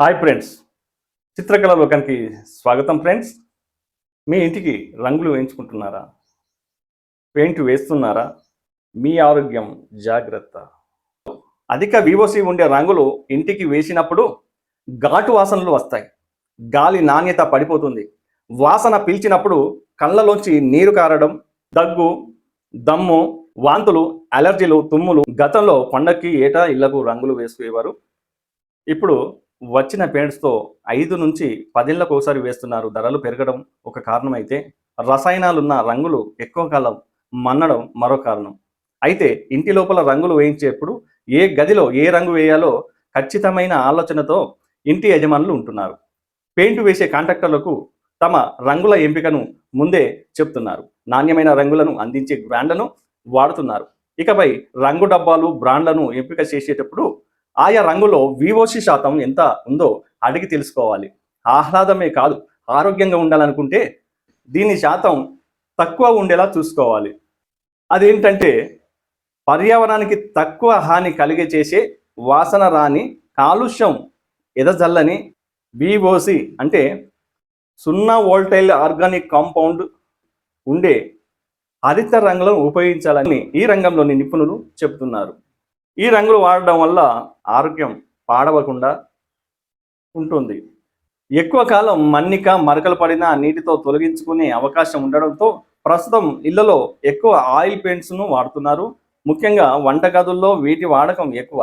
Hi friends చిత్రకళ లోకానికి స్వాగతం ఫ్రెండ్స్ మీ ఇంటికి రంగులు వేయించుకుంటున్నారా? పెయింట్ వేస్తున్నారా? మీ ఆరోగ్యం జాగ్రత్త. అధిక వివోసి ఉండే రంగులు ఇంటికి వేసినప్పుడు ఘాటు వాసనలు వస్తాయి. గాలి నాణ్యత పడిపోతుంది. వాసన పీల్చినప్పుడు కళ్ళలోంచి నీరు కారడం దగ్గు దమ్ము వాంతులు అలర్జీలు తుమ్ములు గతంలో పండక్కి ఏటా ఇళ్ళకు రంగులు వేసుకునేవారు? ఇప్పుడు వచ్చిన పెయింట్స్తో ఐదు నుంచి పదేళ్ళకు ఒకసారి వేస్తున్నారు. ధరలు పెరగడం ఒక కారణం అయితే రసాయనాలున్న రంగులు ఎక్కువ కాలం మన్నడం మరో కారణం. అయితే ఇంటి లోపల రంగులు వేయించేప్పుడు ఏ గదిలో ఏ రంగు వేయాలో ఖచ్చితమైన ఆలోచనతో ఇంటి యజమానులు ఉంటున్నారు. పెయింట్ వేసే కాంట్రాక్టర్లకు తమ రంగుల ఎంపికను ముందే చెప్తున్నారు. నాణ్యమైన రంగులను అందించే బ్రాండ్లను వాడుతున్నారు. ఇకపై రంగు డబ్బాలు బ్రాండ్లను ఎంపిక చేసేటప్పుడు ఆయా రంగులో వివోసి శాతం ఎంత ఉందో అడిగి తెలుసుకోవాలి. ఆహ్లాదమే కాదు ఆరోగ్యంగా ఉండాలనుకుంటే దీని శాతం తక్కువ ఉండేలా చూసుకోవాలి. అదేంటంటే పర్యావరణానికి తక్కువ హాని కలిగే చేసే వాసన రాని కాలుష్యం ఎదజల్లని విఓసి అంటే సున్నా వోల్టైల్ ఆర్గానిక్ కాంపౌండ్ ఉండే హరిత రంగులను ఉపయోగించాలని ఈ రంగంలోని నిపుణులు చెబుతున్నారు. ఈ రంగులు వాడడం వల్ల ఆరోగ్యం పాడవకుండా ఉంటుంది. ఎక్కువ కాలం మన్నిక మరకలు పడిన నీటితో తొలగించుకునే అవకాశం ఉండడంతో ప్రస్తుతం ఇళ్ళలో ఎక్కువ ఆయిల్ పెయింట్స్ను వాడుతున్నారు. ముఖ్యంగా వంటగదుల్లో వీటి వాడకం ఎక్కువ.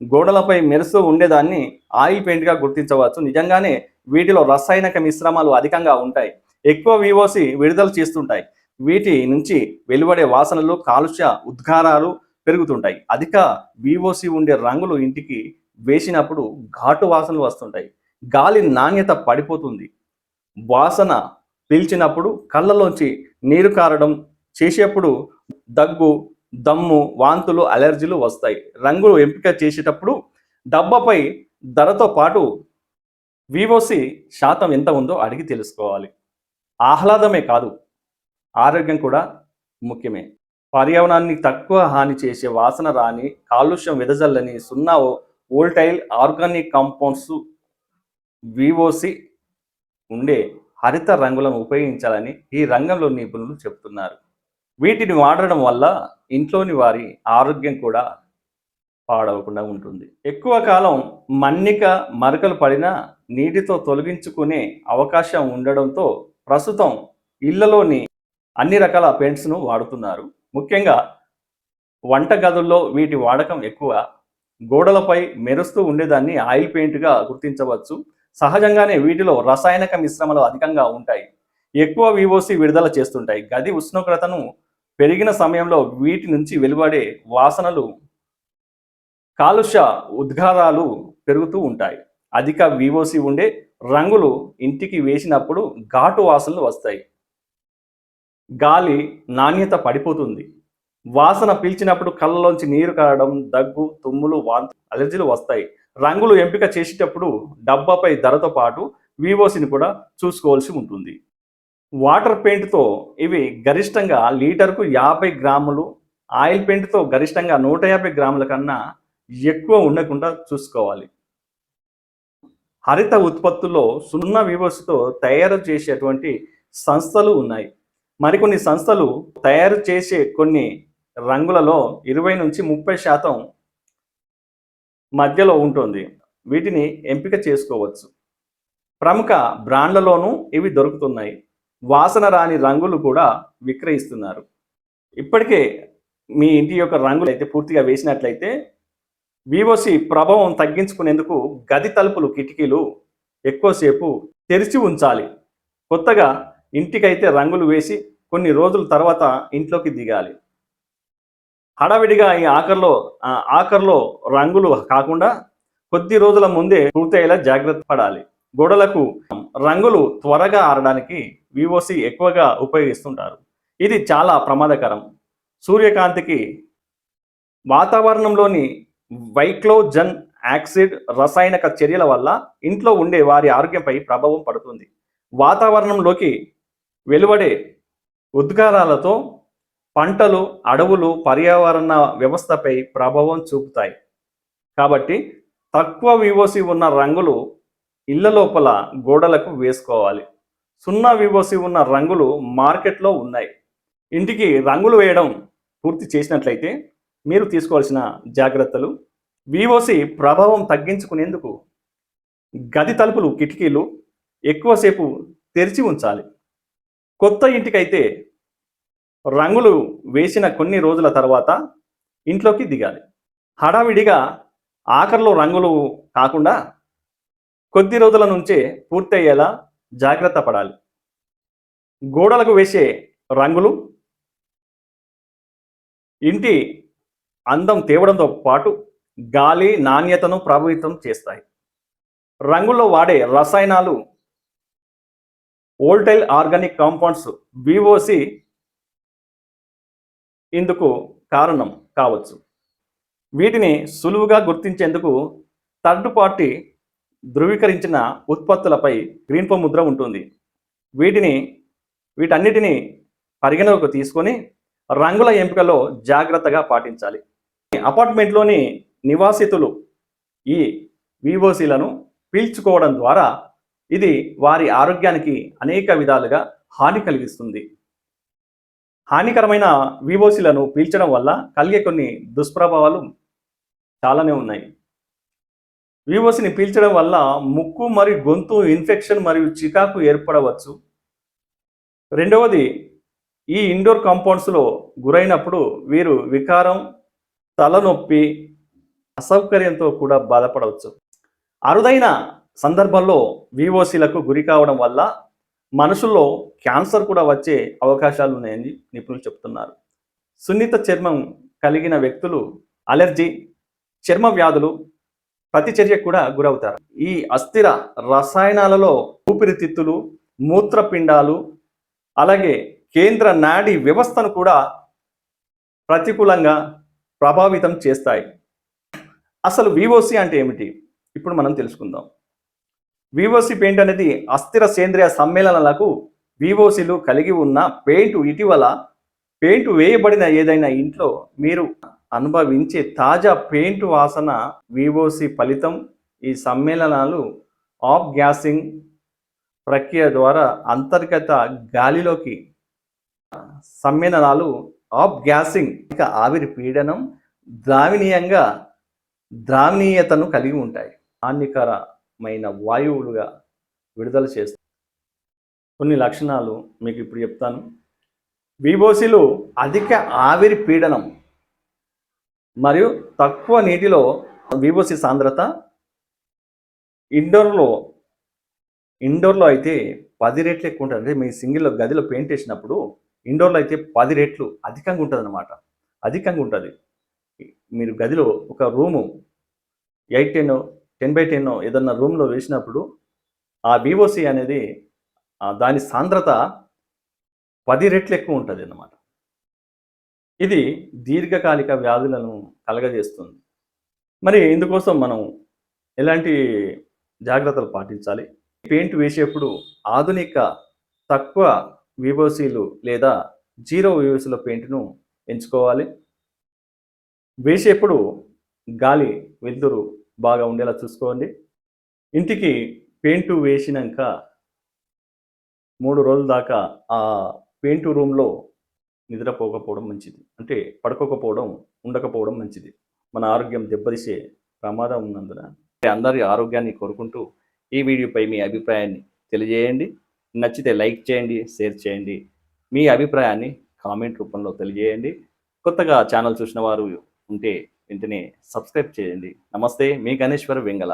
గోడలపై మెరుస్తూ ఉండేదాన్ని ఆయిల్ పెయింట్గా గుర్తించవచ్చు. నిజంగానే వీటిలో రసాయనిక మిశ్రమాలు అధికంగా ఉంటాయి. ఎక్కువ వివోసి విడుదల చేస్తుంటాయి. వీటి నుంచి వెలువడే వాసనలు కాలుష్య ఉద్గారాలు పెరుగుతుంటాయి. అధిక వివోసి ఉండే రంగులు ఇంటికి వేసినప్పుడు ఘాటు వాసనలు వస్తుంటాయి. గాలి నాణ్యత పడిపోతుంది. వాసన పీల్చినప్పుడు కళ్ళలోంచి నీరు కారడం చేసేప్పుడు దగ్గు దమ్ము వాంతులు అలర్జీలు వస్తాయి. రంగులు ఎంపిక చేసేటప్పుడు డబ్బాపై ధరతో పాటు వివోసి శాతం ఎంత ఉందో అడిగి తెలుసుకోవాలి. ఆహ్లాదమే కాదు. ఆరోగ్యం కూడా ముఖ్యమే. పర్యావరణాన్ని తక్కువ హాని చేసే వాసన రాని కాలుష్యం వెదజల్లని సున్నా ఓల్టైల్ ఆర్గానిక్ కాంపౌండ్స్ వివోసి ఉండే హరిత రంగులను ఉపయోగించాలని ఈ రంగంలో నిపుణులు చెబుతున్నారు. వీటిని వాడడం వల్ల ఇంట్లోని వారి ఆరోగ్యం కూడా పాడవకుండా ఉంటుంది. ఎక్కువ కాలం మన్నిక మరకలు పడిన నీటితో తొలగించుకునే అవకాశం ఉండడంతో ప్రస్తుతం ఇళ్ళలోని అన్ని రకాల పెయింట్స్ను వాడుతున్నారు. ముఖ్యంగా వంటగదుల్లో వీటి వాడకం ఎక్కువ గోడలపై మెరుస్తూ ఉండేదాన్ని ఆయిల్ పెయింట్గా గుర్తించవచ్చు. సహజంగానే వీటిలో రసాయనిక మిశ్రమాలు అధికంగా ఉంటాయి. ఎక్కువ వివోసి విడుదల చేస్తుంటాయి. గది ఉష్ణోగ్రతను పెరిగిన సమయంలో వీటి నుంచి వెలువడే వాసనలు కాలుష్య ఉద్గారాలు పెరుగుతూ ఉంటాయి. అధిక వివోసి ఉండే రంగులు ఇంటికి వేసినప్పుడు ఘాటు వాసనలు వస్తాయి. గాలి నాణ్యత పడిపోతుంది. వాసన పీల్చినప్పుడు కళ్ళలోంచి నీరు కారడం దగ్గు తుమ్ములు వాంతి అలర్జీలు వస్తాయి. రంగులు ఎంపిక చేసేటప్పుడు డబ్బాపై ధరతో పాటు వివోసిని కూడా చూసుకోవాల్సి ఉంటుంది. వాటర్ పెయింట్తో ఇవి గరిష్టంగా లీటర్కు యాభై గ్రాములు ఆయిల్ పెయింట్తో గరిష్టంగా నూట యాభై గ్రాముల కన్నా ఎక్కువ ఉండకుండా చూసుకోవాలి. హరిత ఉత్పత్తుల్లో సున్నా వివోసితో తయారు చేసేటువంటి సంస్థలు ఉన్నాయి. మరికొన్ని సంస్థలు తయారు చేసే కొన్ని రంగులలో ఇరవై నుంచి ముప్పై శాతం మధ్యలో ఉంటుంది. వీటిని ఎంపిక చేసుకోవచ్చు. ప్రముఖ బ్రాండ్లలోనూ ఇవి దొరుకుతున్నాయి. వాసన రాని రంగులు కూడా విక్రయిస్తున్నారు. ఇప్పటికే మీ ఇంటి యొక్క రంగులు అయితే పూర్తిగా వేసినట్లయితే వివోసి ప్రభావం తగ్గించుకునేందుకు గది తలుపులు కిటికీలు ఎక్కువసేపు తెరిచి ఉంచాలి. కొత్తగా ఇంటికైతే రంగులు వేసి కొన్ని రోజుల తర్వాత ఇంట్లోకి దిగాలి. హడావిడిగా ఈ ఆఖరిలో ఆఖరిలో రంగులు కాకుండా కొద్ది రోజుల ముందే పూర్తయ్యేలా జాగ్రత్త పడాలి. గోడలకు రంగులు త్వరగా ఆరడానికి వివోసి ఎక్కువగా ఉపయోగిస్తుంటారు. ఇది చాలా ప్రమాదకరం. సూర్యకాంతికి వాతావరణంలోని వైక్లోజన్ యాక్సిడ్ రసాయనిక చర్యల వల్ల ఇంట్లో ఉండే వారి ఆరోగ్యంపై ప్రభావం పడుతుంది. వాతావరణంలోకి వెలువడే ఉద్గారాలతో పంటలు అడవులు పర్యావరణ వ్యవస్థపై ప్రభావం చూపుతాయి. కాబట్టి తక్కువ వివోసి ఉన్న రంగులు ఇళ్ళ లోపల గోడలకు వేసుకోవాలి. సున్నా వివోసి ఉన్న రంగులు మార్కెట్లో ఉన్నాయి. ఇంటికి రంగులు వేయడం పూర్తి చేసినట్లయితే మీరు తీసుకోవాల్సిన జాగ్రత్తలు. వివోసి ప్రభావం తగ్గించుకునేందుకు గది తలుపులు కిటికీలు ఎక్కువసేపు తెరిచి ఉంచాలి. కొత్త ఇంటికైతే రంగులు వేసిన కొన్ని రోజుల తర్వాత ఇంట్లోకి దిగాలి. హడావిడిగా ఆఖరిలో రంగులు కాకుండా కొద్ది రోజుల నుంచే పూర్తయ్యేలా జాగ్రత్త పడాలి. గోడలకు వేసే రంగులు ఇంటి అందం తేవడంతో పాటు గాలి నాణ్యతను ప్రభావితం చేస్తాయి. రంగుల్లో వాడే రసాయనాలు ఓల్టైల్ ఆర్గానిక్ కాంపౌండ్స్ విఓసి ఇందుకు కారణం కావచ్చు. వీటిని సులువుగా గుర్తించేందుకు థర్డ్ పార్టీ ధృవీకరించిన ఉత్పత్తులపై గ్రీన్ పో ముద్ర ఉంటుంది. వీటిని వీటన్నిటిని పరిగణలోకి తీసుకొని రంగుల ఎంపికలో జాగ్రత్తగా పాటించాలి. అపార్ట్మెంట్లోని నివాసితులు ఈ వివోసీలను పీల్చుకోవడం ద్వారా ఇది వారి ఆరోగ్యానికి అనేక విధాలుగా హాని కలిగిస్తుంది. హానికరమైన వివోసీలను పీల్చడం వల్ల కలిగే కొన్ని దుష్ప్రభావాలు చాలానే ఉన్నాయి. వివోసిని పీల్చడం వల్ల ముక్కు మరియు గొంతు ఇన్ఫెక్షన్ మరియు చికాకు ఏర్పడవచ్చు. రెండవది ఈ ఇండోర్ కాంపౌండ్స్లో గురైనప్పుడు వీరు వికారం తలనొప్పి అసౌకర్యంతో కూడా బాధపడవచ్చు. అరుదైన సందర్భంలో వివోసీలకు గురి కావడం వల్ల మనుషుల్లో క్యాన్సర్ కూడా వచ్చే అవకాశాలు ఉన్నాయని నిపుణులు చెప్తున్నారు. సున్నిత చర్మం కలిగిన వ్యక్తులు అలర్జీ చర్మ వ్యాధులు ప్రతిచర్యకు కూడా గురవుతారు. ఈ అస్థిర రసాయనాలలో ఊపిరితిత్తులు మూత్రపిండాలు అలాగే కేంద్ర నాడీ వ్యవస్థను కూడా ప్రతికూలంగా ప్రభావితం చేస్తాయి. అసలు వివోసి అంటే ఏమిటి? ఇప్పుడు మనం తెలుసుకుందాం. వివోసి పెయింట్ అనేది అస్థిర సేంద్రియ సమ్మేళనాలకు వివోసిలు కలిగి ఉన్న పెయింట్ ఇటీవల పెయింట్ వేయబడిన ఏదైనా ఇంట్లో మీరు అనుభవించే తాజా పెయింట్ వాసన వివోసి ఫలితం ఈ సమ్మేళనాలు ఆఫ్ గ్యాసింగ్ ప్రక్రియ ద్వారా అంతర్గత గాలిలోకి సమ్మేళనాలు ఆఫ్ గ్యాసింగ్ ఇక ఆవిరి పీడనం ద్రావిణీయంగా ద్రావణీయతను కలిగి ఉంటాయి. హానికర మైన వాయువులుగా విడుదల చేస్తాయి కొన్ని లక్షణాలు మీకు ఇప్పుడు చెప్తాను. విబోసిలు అధిక ఆవిరి పీడనం మరియు తక్కువ నీటిలో విబోసి సాంద్రత. ఇండోర్లో ఇండోర్లో అయితే పది రెట్లు ఎక్కువ ఉంటుంది. అంటే మీ సింగిల్లో గదిలో పెయింట్ వేసినప్పుడు ఇండోర్లో అయితే పది రెట్లు అధికంగా ఉంటుంది అనమాట అధికంగా ఉంటుంది. మీరు గదిలో ఒక room eight ten ten by ten ఏదన్నా రూమ్లో వేసినప్పుడు ఆ విఓసి అనేది దాని సాంద్రత పది రెట్లు ఎక్కువ ఉంటుంది అన్నమాట. ఇది దీర్ఘకాలిక వ్యాధులను కలగజేస్తుంది. మరి ఇందుకోసం మనం ఎలాంటి జాగ్రత్తలు పాటించాలి? పెయింట్ వేసేప్పుడు ఆధునిక తక్కువ వివోసీలు లేదా జీరో వివోసీల పెయింట్ను ఎంచుకోవాలి. వేసేప్పుడు గాలి వెలుతురు బాగా ఉండేలా చూసుకోండి. ఇంటికి పెయింటు వేసినాక మూడు రోజుల దాకా ఆ పెయింట్ రూమ్లో నిద్రపోకపోవడం మంచిది. అంటే పడుకోకపోవడం ఉండకపోవడం మంచిది. మన ఆరోగ్యం దెబ్బతీసే ప్రమాదం ఉన్నందున అందరి ఆరోగ్యాన్ని కోరుకుంటూ ఈ వీడియోపై మీ అభిప్రాయాన్ని తెలియజేయండి. నచ్చితే లైక్ చేయండి షేర్ చేయండి. మీ అభిప్రాయాన్ని కామెంట్ రూపంలో తెలియజేయండి. కొత్తగా ఛానల్ చూసిన వారు ఉంటే వెంటనే సబ్స్క్రైబ్ చేయండి. నమస్తే మీ గణేశ్వర వెంగళ.